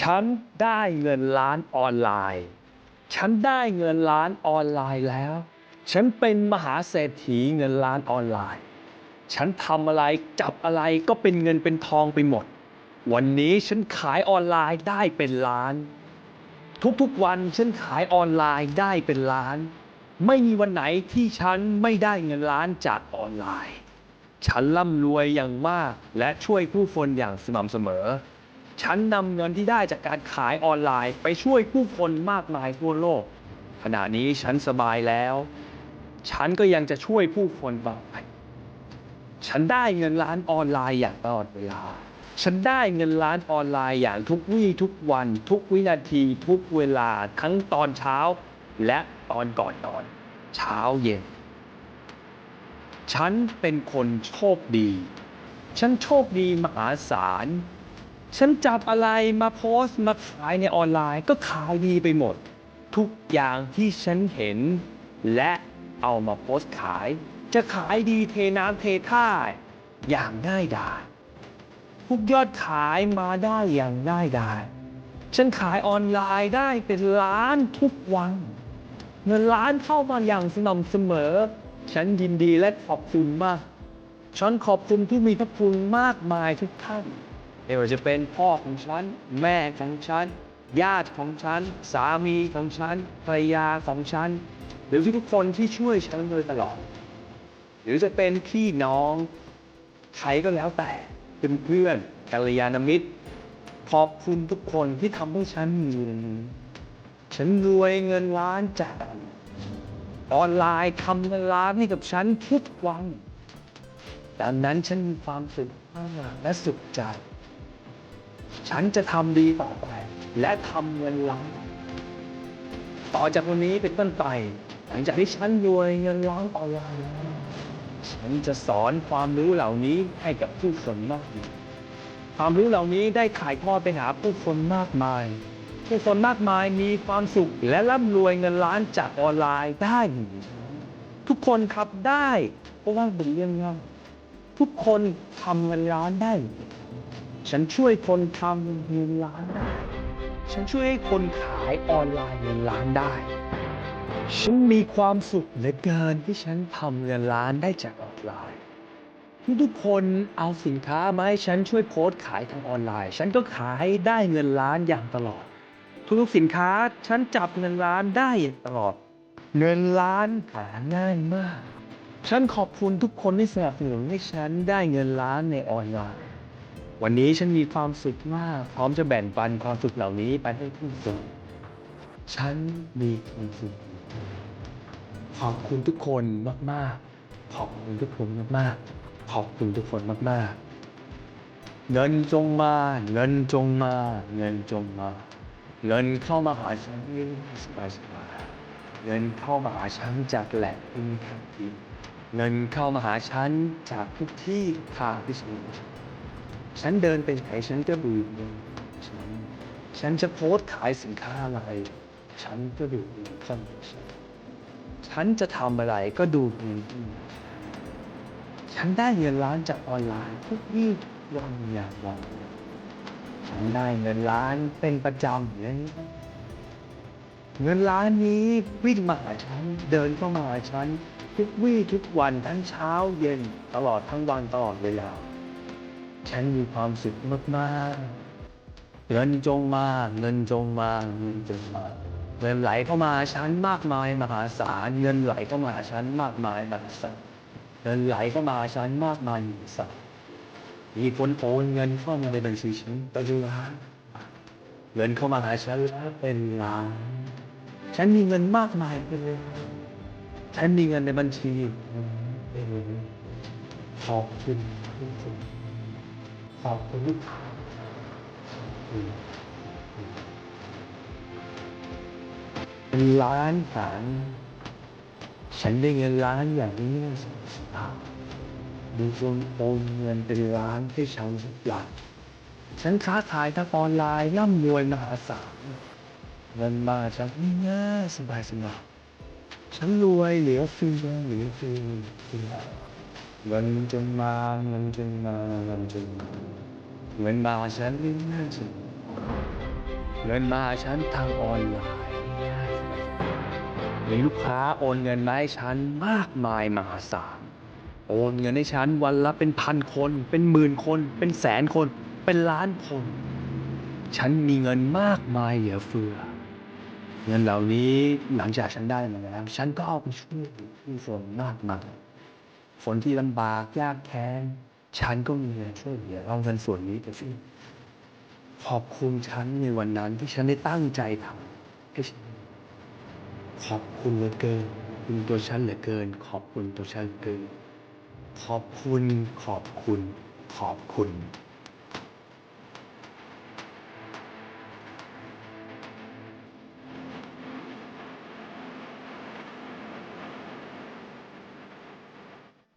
ฉันได้เงินล้านออนไลน์ ฉันได้เงินล้านออนไลน์แล้ว ฉันเป็นมหาเศรษฐีเงินล้านออนไลน์ ฉันทำอะไรจับอะไรก็เป็นเงินเป็นทองไปหมด วันนี้ฉันขายออนไลน์ได้เป็นล้าน ทุกๆวันฉันขายออนไลน์ได้เป็นล้าน ไม่มีวันไหนที่ฉันไม่ได้เงินล้านจากออนไลน์ ฉันร่ำรวยอย่างมากและช่วยผู้คนอย่างสม่ำเสมอ ฉันนำเงินที่ได้จากการขายออนไลน์ ไปช่วยผู้คนมากมายทั่วโลก ขณะนี้ฉันสบายแล้ว ฉันก็ยังจะช่วยผู้คนต่อไปฉันได้เงินล้านออนไลน์อย่างตลอดเวลา ฉันได้เงินล้านออนไลน์อย่างทุกวี่ทุกวัน ทุกวินาที ทุกเวลาทั้งตอนเช้า และตอนก่อนนอน เช้าเย็น ฉันเป็นคนโชคดี ฉันโชคดีมหาศาล ฉันจับอะไรมาโพสต์มาขายในออนไลน์ก็ขายดีไปหมด ทุกอย่างที่ฉันเห็น และเอามาโพสต์ขาย จะขายดีเทน้ำเทท่าอย่างง่ายดายทุกยอดขายมาได้อย่างง่ายดายฉันขายออนไลน์ได้เป็นล้านทุกวัน เงินล้านเข้ามาอย่างสม่ำเสมอ ฉันยินดีและขอบคุณมาก ฉันขอบคุณที่มีพระคุณมากมายทุกท่าน ไม่ว่าจะเป็นพ่อของฉัน แม่ของฉัน ญาติของฉัน สามีของฉันภรรยาของฉัน หรือทุกคนที่ช่วยฉันโดยตลอด หรือจะเป็นพี่น้องใครก็แล้วแต่เป็นเพื่อนกัลยาณมิตรขอบคุณทุกคนที่ทำให้ฉันมีเงินฉันรวยเงินล้านจากออนไลน์ทำเงินล้านให้กับฉันทุกวันดังนั้นฉันมีความสุขมากและสุขใจ ฉันจะทำดีต่อไป และทำเงินล้านต่อจากวันนี้เป็นต้นไป หลังจากที่ฉันรวยเงินล้านออนไลน์ฉันจะสอนความรู้เหล่านี้ให้กับผู้คนมากมายความรู้เหล่านี้ได้ถ่ายทอดไปหาผู้คนมากมาย ผู้คนมากมายมีความสุขและร่ำรวยเงินล้านจากออนไลน์ได้ ทุกคนครับได้ เพราะว่าเป็นเรื่องง่ายทุกคนทำเงินล้านได้ ฉันช่วยคนทำเงินล้านได้ ฉันช่วยให้คนขายออนไลน์เงินล้านได้ ฉันมีความสุขเหลือเกินที่ฉันทำเงินล้านได้จากออนไลน์ ทุกคนเอาสินค้ามาให้ฉันช่วยโพสต์ขายทางออนไลน์ ฉันก็ขายได้เงินล้านอย่างตลอด ทุกๆสินค้าฉันจับเงินล้านได้อย่างตลอด เงินล้านหาง่ายมาก ฉันขอบคุณทุกคนที่สนับสนุนให้ฉันได้เงินล้านในออนไลน์ วันนี้ฉันมีความสุขมาก พร้อมจะแบ่งปันความสุขเหล่านี้ไปให้ผู้คนฉันมีความสุขขอบคุณทุกคนมากๆ ขอบคุณทุกคนมากๆ ขอบคุณทุกคนมากๆ เงินจงมา เงินจงมา เงินจงมา เงินเข้ามาหาฉันสบายสบายเงินเข้ามาหาฉันจากแหล่งที่มีทางที่เงินเข้ามาหาฉันจากทุกที่ทุกทางที่ฉัน ฉันเดินไปไหนฉันก็ดูเงินฉันฉันจะโพสต์ขายสินค้าอะไร ฉันก็ดูเงินเข้ามาหาฉันฉันจะทำอะไรก็ดูเงินที่มาฉันได้เงินล้านจากออนไลน์ทุกวี่ทุกวันอย่างวันฉันได้เงินล้านเป็นประจำเลยเงินล้านนี้วิ่งมาหาฉันเดินเข้ามาหาฉันทุกวี่ทุกวันทั้งเช้าเย็นตลอดทั้งวันตลอดเวลา ฉันมีความสุขมากๆเงินจงมาเงินจงมาเงินจงมาเงินไหลเข้ามาฉันมากมายมหาศาลเงินไหลเข้ามาฉันมากมายมหาศาลเงินไหลเข้ามาฉันมากมายมหาศาลมีคนโอนเงินเข้ามาในบัญชีฉันเป็นล้านเงินเข้ามาหาฉันแล้วเป็นล้านฉันมีเงินมากมายเลยฉันมีเงินในบัญชีเป็นล้านขอบคุณทุกคน ขอบคุณทุกท่านขอบคุณเป็นล้านหารฉันได้เงินล้านอย่างนี้ในสองสัปดาห์ดูคนโอนเงินเป็นล้านให้ฉันทุกอย่างฉันค้าขายทางออนไลน์ร่ำรวยมหาศาลเงินมาฉันง่ายสบายสบายฉันรวยเหลือเฟือเหลือเฟือ เฟือเงินจงมาเงินจงมาเงินจงมาเงินมาฉันง่ายสบายเงินมาหาฉันทางออนไลน์มีลูกค้าโอนเงินมาให้ฉันมากมายมหาศาล โอนเงินให้ฉันวันละเป็นพันคน เป็นหมื่นคน เป็นแสนคน เป็นล้านคน ฉันมีเงินมากมายเหลือเฟือ เงินเหล่านี้หลังจากฉันได้มาแล้ว ฉันก็เอาไปช่วยผู้คนมากมาย คนที่ลำบากยากแค้นฉันก็มีเงินช่วยเหลือเอาเงินส่วนนี้ไปสิขอบคุณฉันในวันนั้นที่ฉันได้ตั้งใจทำให้ฉันขอบคุณเหลือเกินคุณตัวฉันเหลือเกิน ขอบคุณตัวฉันเหลือเกิน ขอบคุณขอบคุณ ขอบคุณ